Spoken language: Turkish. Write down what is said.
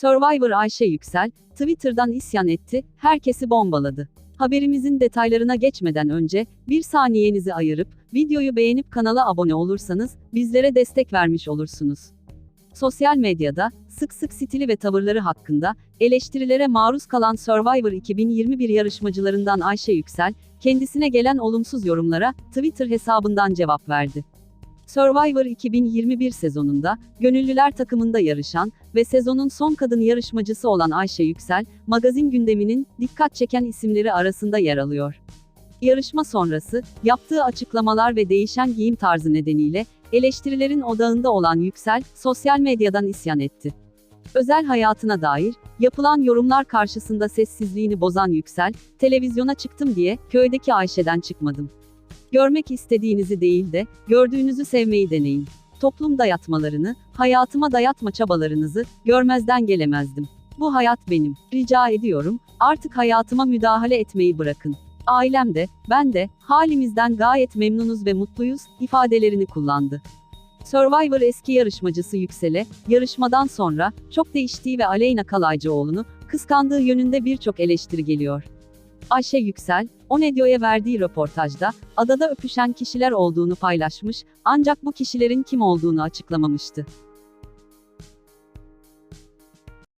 Survivor Ayşe Yüksel, Twitter'dan isyan etti, herkesi bombaladı. Haberimizin detaylarına geçmeden önce, bir saniyenizi ayırıp, videoyu beğenip kanala abone olursanız, bizlere destek vermiş olursunuz. Sosyal medyada, sık sık stili ve tavırları hakkında, eleştirilere maruz kalan Survivor 2021 yarışmacılarından Ayşe Yüksel, kendisine gelen olumsuz yorumlara, Twitter hesabından cevap verdi. Survivor 2021 sezonunda, gönüllüler takımında yarışan ve sezonun son kadın yarışmacısı olan Ayşe Yüksel, magazin gündeminin dikkat çeken isimleri arasında yer alıyor. Yarışma sonrası, yaptığı açıklamalar ve değişen giyim tarzı nedeniyle, eleştirilerin odağında olan Yüksel, sosyal medyadan isyan etti. Özel hayatına dair, yapılan yorumlar karşısında sessizliğini bozan Yüksel, televizyona çıktım diye, köydeki Ayşe'den çıkmadım. Görmek istediğinizi değil de, gördüğünüzü sevmeyi deneyin. Toplum dayatmalarını, hayatıma dayatma çabalarınızı, görmezden gelemezdim. Bu hayat benim. Rica ediyorum, artık hayatıma müdahale etmeyi bırakın. Ailem de, ben de, halimizden gayet memnunuz ve mutluyuz, ifadelerini kullandı. Survivor eski yarışmacısı Yüksel'e, yarışmadan sonra, çok değiştiği ve Aleyna Kalaycıoğlu'nu, kıskandığı yönünde birçok eleştiri geliyor. Ayşe Yüksel, O Nedio'ya verdiği röportajda, adada öpüşen kişiler olduğunu paylaşmış, ancak bu kişilerin kim olduğunu açıklamamıştı.